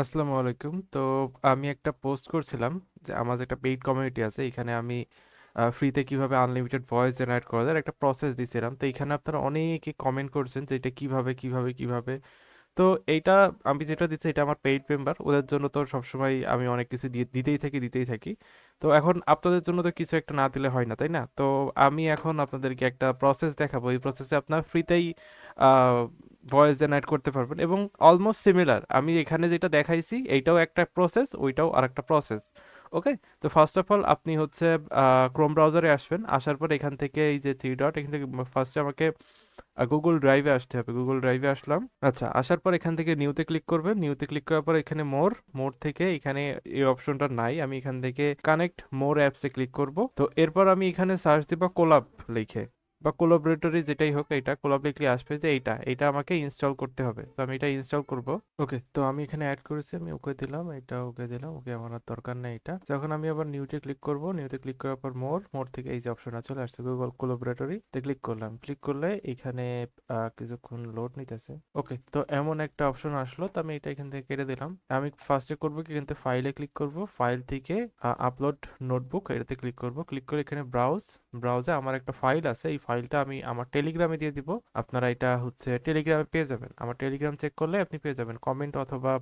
আসসালামু আলাইকুম। তো আমি একটা পোস্ট করছিলাম যে আমার একটা পেইড কমিউনিটি আছে এখানে আমি ফ্রিতে কীভাবে আনলিমিটেড ভয়েস জেনারেট করা যায় একটা প্রসেস দিছিলাম। তো এখানে আপনারা অনেকে কমেন্ট করছেন যে এটা কীভাবে, কীভাবে, কীভাবে? তো এইটা আমি যেটা দিচ্ছি এটা আমার পেইড মেম্বার। ওদের জন্য তো সবসময় আমি অনেক কিছু দিয়ে দিতেই থাকি, দিতেই থাকি। তো এখন আপনাদের জন্য তো কিছু একটা না দিলে হয় না, তাই না? তো আমি এখন আপনাদেরকে একটা প্রসেস দেখাবো। এই প্রসেসে আপনার ফ্রিতেই ভয়েস জেনারেট করতে পারবেন এবং অলমোস্ট সিমিলার। আমি এখানে যেটা দেখাইছি এইটাও একটা প্রসেস, ওইটাও আরেকটা প্রসেস। ওকে? তো ফার্স্ট অফ অল আপনি হচ্ছে ক্রোম ব্রাউজারে আসবেন। আসার পর এখান থেকে এই যে থ্রি ডট এখান থেকে ফার্স্টে আমাকে গুগল ড্রাইভে আসতে হবে। গুগল ড্রাইভে আসলাম। আচ্ছা, আসার পর এখান থেকে নিউতে ক্লিক করবেন। নিউতে ক্লিক করার পর এখানে মোর, মোর থেকে এখানে এই অপশনটা নাই। আমি এখান থেকে কানেক্ট মোর অ্যাপসে ক্লিক করব। তো এরপর আমি এখানে সার্চ দিব কোলাপ লিখে বা কোলাবরেটরি যেটাই হোক এটা কোলাব লিখলে আসবে যে এইটা এইটা আমাকে ইনস্টল করতে হবে। তো আমি এটা ইনস্টল করব। ওকে তো আমি এখানে অ্যাড করেছি, আমি ওকে দিলাম, এটা ওকে দিলাম, ওকে আমার আর দরকার নেই এটা। যখন আমি আবার নিউতে ক্লিক করব নিউতে ক্লিক করার পর মোর মোর থেকে এই যে অপশনটা চলে আসছে গুগল কোলাবরেটরি তে ক্লিক করলাম। ক্লিক করলে এখানে কিছুক্ষণ লোড নিতেছে। ওকে তো এমন একটা অপশন আসলো, তো আমি এটা এখান থেকে কেটে দিলাম। আমি ফার্স্টে করব কি থেকে ফাইলে ক্লিক করব। ফাইল থেকে আপলোড নোটবুক এটাতে ক্লিক করব। ক্লিক করে এখানে ব্রাউজ ব্রাউজে আমার একটা ফাইল আছে, এই ফাইলটা আমি আমার টেলিগ্রামে দিয়ে দিব। আপনারা এটা হচ্ছে টেলিগ্রামে পেয়ে যাবেন। আমার টেলিগ্রাম চেক করলে আপনি পেয়ে যাবেন। কমেন্ট অথবা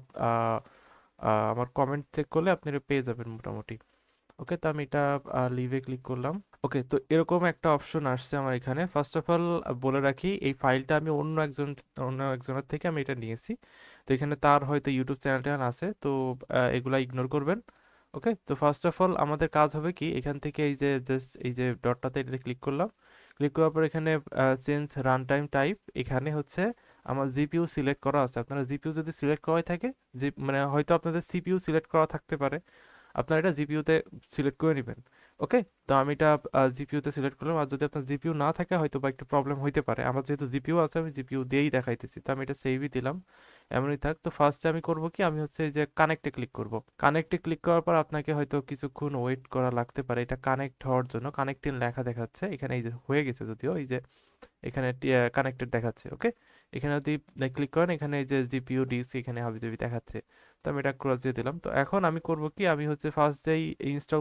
আমার কমেন্ট চেক করলে আপনি পেয়ে যাবেন মোটামুটি। ওকে তো আমি এটা লিভে ক্লিক করলাম। ওকে তো এরকম একটা অপশন আসছে আমার এখানে। ফার্স্ট অফ অল বলে রাখি, এই ফাইলটা আমি অন্য একজন, অন্য একজনের থেকে আমি এটা নিয়েছি। তো এখানে তার হয়তো ইউটিউব চ্যানেলটা আছে, তো এগুলা ইগনোর করবেন। ওকে তো ফার্স্ট অফ অল আমাদের কাজ হবে কি, এখান থেকে এই যে জাস্ট এই যে ডটটাতে এটাতে ক্লিক করলাম। ক্লিক করার পর এখানে চেঞ্জ রান টাইম টাইপ এখানে হচ্ছে আমার জিপিইউ সিলেক্ট করা আছে। আপনারা জিপিইউ যদি সিলেক্ট করাই থাকে মানে হয়তো আপনাদের সিপিইউ সিলেক্ট করা থাকতে পারে। আপনারা এটা জিপিইউতে সিলেক্ট করে নেবেন। ওকে তো আমি এটা জিপিইউতে সিলেক্ট করলাম। আর যদি আপনার জিপিইউ না থাকে, হয়তো বা একটু প্রবলেম হইতে পারে। আমার যেহেতু জিপিইউ আছে, আমি জিপিইউ দিয়েই দেখাইতেছি। তো আমি এটা সেভই দিলাম। এমনই থাক। তো ফার্স্টে আমি করব কি? আমি হচ্ছে এই যে কানেক্টে ক্লিক করব। কানেক্টে ক্লিক করার পর আপনাকে হয়তো কিছুক্ষণ ওয়েট করা লাগতে পারে। এটা কানেক্ট হওয়ার জন্য কানেক্টিং লেখা দেখাচ্ছে। এখানে এই যে হয়ে গেছে যদিও। এই যে এখানে কানেক্টেড দেখাচ্ছে ওকে এখানে যদি ক্লিক করেন, এখানে যে জিপিইউ ডিসি এখানে হাবিজাবি দেখাচ্ছে। তো আমি এটা ক্রস দিয়ে দিলাম। তো এখন আমি করব কি? আমি হচ্ছে ফার্স্ট যেই ইনস্টল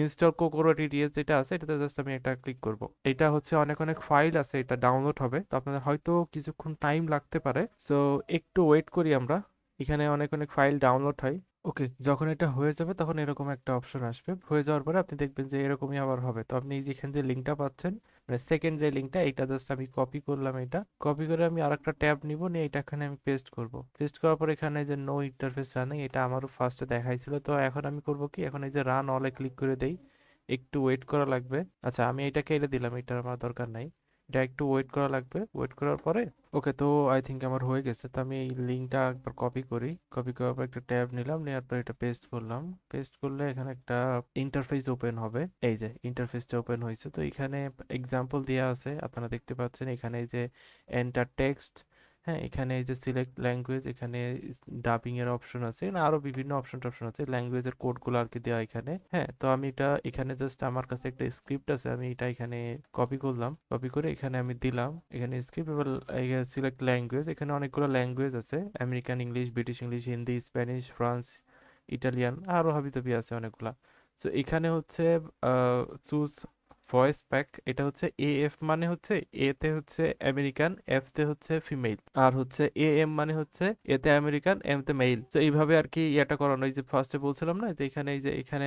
ইনস্টল কোকোরো টিডিএস যেটা আছে, এটাতে জাস্ট আমি এটা ক্লিক করব। এটা হচ্ছে অনেক অনেক ফাইল আছে, এটা ডাউনলোড হবে। তো আপনাদের হয়তো কিছুক্ষণ টাইম লাগতে পারে। সো একটু ওয়েট করি আমরা। এখানে অনেক অনেক ফাইল ডাউনলোড হয়। ওকে যখন এটা হয়ে যাবে, তখন এরকম একটা অপশন আসবে। হয়ে যাওয়ার পরে আপনি দেখবেন যে এরকমই আবার হবে। তো আপনি যেখানে যে লিঙ্কটা পাচ্ছেন মানে সেকেন্ড যে লিঙ্কটা এটা জাস্ট আমি কপি করলাম এটা। কপি করে আমি আর একটা ট্যাব নিব, নিয়ে এটা এখানে আমি পেস্ট করব। পেস্ট করার পর এখানে যে নো ইন্টারফেস রানিং এটা আমারও ফার্স্টে দেখাইছিল। তো এখন আমি করব কি, এখন এই যে রান অলে ক্লিক করে দেই, একটু ওয়েট করা লাগবে। আচ্ছা আমি এটা এলে দিলাম, এটার আমার দরকার নাই। এটা একটু ওয়েট করা লাগবে। ওয়েট করার পরে ওকে তো আই থিঙ্ক আমার হয়ে গেছে। তো আমি এই লিঙ্কটা একবার কপি করি। কপি করার পর একটা ট্যাব নিলাম নেওয়ার পর এটা পেস্ট করলাম। পেস্ট করলে এখানে একটা ইন্টারফেস ওপেন হবে। এই যে ইন্টারফেসটা ওপেন হয়েছে। তো এখানে এক্সাম্পল দেওয়া আছে। আপনারা দেখতে পাচ্ছেন এখানে যে এন্টার টেক্সট হ্যাঁ এখানে এই যে সিলেক্ট ল্যাঙ্গুয়েজ এখানে ডাবিং এর অপশন আছে। না আরও বিভিন্ন অপশন টপশন আছে ল্যাঙ্গুয়েজের কোডগুলো আর কি দেওয়া এখানে। হ্যাঁ তো আমি এটা এখানে জাস্ট আমার কাছে একটা স্ক্রিপ্ট আছে, আমি এটা এখানে কপি করলাম। কপি করে এখানে আমি দিলাম। এখানে স্ক্রিপ্ট এবার সিলেক্ট ল্যাঙ্গুয়েজ এখানে অনেকগুলো ল্যাঙ্গুয়েজ আছে। American English British English Hindi Spanish France Italian আরও হাবিজাবি আছে অনেকগুলা। তো এখানে হচ্ছে চুজ ভয়েস প্যাক, এটা হচ্ছে এ এফ মানে হচ্ছে এ তে হচ্ছে আমেরিকান এফ তে হচ্ছে ফিমেল, আর হচ্ছে এ এম মানে হচ্ছে এতে আমেরিকান এম তে মেইল তো এইভাবে আর কি এটা করানো, এই যে ফার্স্টে বলছিলাম না, যে এখানে এই যে এখানে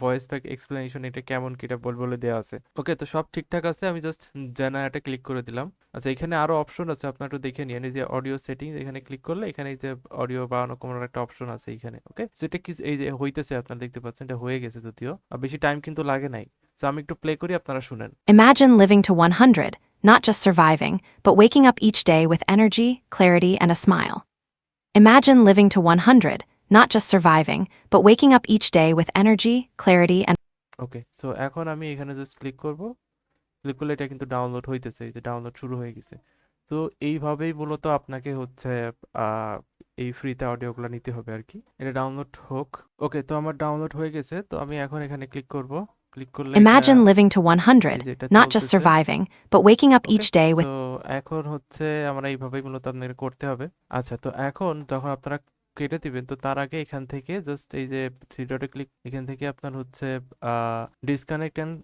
ভয়েস প্যাক এক্সপ্লেনেশন এটা কেমন কি এটা বল বলে দেওয়া আছে। ওকে তো সব ঠিকঠাক আছে? আমি জাস্ট জেনারেটে ক্লিক করে দিলাম। আচ্ছা এখানে আরও অপশন আছে আপনার একটু দেখে এই যে অডিও সেটিং এখানে ক্লিক করলে এখানে যে অডিও বাড়ানো কমানোর একটা অপশন আছে এখানে ওকে সো এটা কি এই যে হইতেছে আপনারা দেখতে পাচ্ছেন এটা হয়ে গেছে যদিও আর বেশি টাইম কিন্তু লাগে নাই। সো আমি একটু প্লে করি আপনারা শুনেন। Imagine living to 100, not just surviving, but waking up each day with energy, clarity, and a smile. Imagine living to 100, not just surviving, but waking up each day with energy, clarity, and okay so এখন আমি এখানে just click করব। Click করলে এটা কিন্তু download হইতেছে এই যে ডাউনলোড শুরু হয়ে গেছে। তো এইভাবেই মূলত আপনাকে হচ্ছে আহ, এই ফ্রিতে অডিওগুলো নিতে হবে আর কি এটা ডাউনলোড হোক। ওকে তো আমার ডাউনলোড হয়ে গেছে তো আমি এখন এখানে ক্লিক করব। ক্লিক করলে এটা imagine living to এই 100, যে এটা not just চলতেছে। surviving, but waking up okay each day with তো এখন হচ্ছে আমরা এইভাবেই মূলত আপনাদের করতে হবে। আচ্ছা তো এখন যখন আপনারা কেটে দিবেন। তো তার আগে এখান থেকে জাস্ট এই যে থ্রি ডটে ক্লিক এখান থেকে আপনার হচ্ছে disconnect and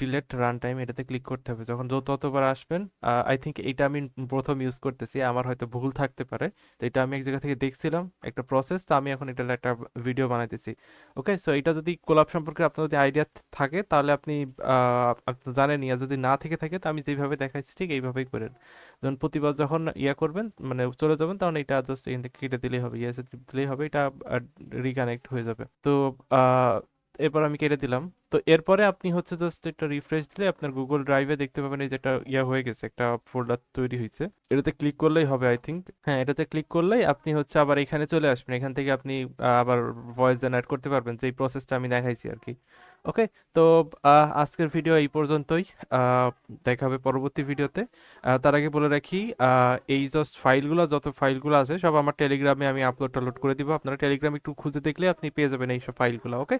delete run time এটাতে ক্লিক করতে হবে। যখন ততবার আসবেন আই থিঙ্ক এটা আমি প্রথম ইউজ করতেছি, আমার হয়তো ভুল থাকতে পারে। তো এটা আমি এক জায়গা থেকে দেখছিলাম, একটা প্রসেস তো আমি এখন এটার একটা ভিডিও বানাইতেছি। ওকে সো এটা যদি কোলাপ সম্পর্কে আপনার যদি আইডিয়া থাকে, তাহলে আপনি জানেনই আর যদি না থেকে থাকে, তো আমি যেভাবে দেখাইছি ঠিক এইভাবেই করেন। যখন প্রতিবার যখন ইয়া করবেন মানে চলে যাবেন, তখন এটা জাস্ট এখান থেকে কেটে দিলেই হবে ইয়েসে দিলেই হবে, এটা রিকানেক্ট হয়ে যাবে। তো এরপর আমি কেটে দিলাম। তো এরপরে আপনি হচ্ছে জাস্ট একটা রিফ্রেশ দিলে আপনার গুগল ড্রাইভে দেখতে পাবেন এই যেটা ইয়া হয়ে গেছে, একটা ফোল্ডার তৈরি হয়েছে। এটাতে ক্লিক করলেই হবে আই থিঙ্ক হ্যাঁ এটাতে ক্লিক করলেই আপনি হচ্ছে আবার এখানে চলে আসবেন। এখান থেকে আপনি আবার ভয়েস জেনারেট করতে পারবেন। যে এই প্রসেসটা আমি দেখাইছি আর কি। ওকে, তো আজকের ভিডিও এই পর্যন্তই। দেখা হবে পরবর্তী ভিডিওতে। তার আগে বলে রাখি এই জাস্ট ফাইলগুলো, যত ফাইলগুলো আছে, সব আমার টেলিগ্রামে আমি আপলোড টালোড করে দিব। আপনারা টেলিগ্রাম একটু খুঁজে দেখলে আপনি পেয়ে যাবেন এইসব ফাইলগুলো, ওকে?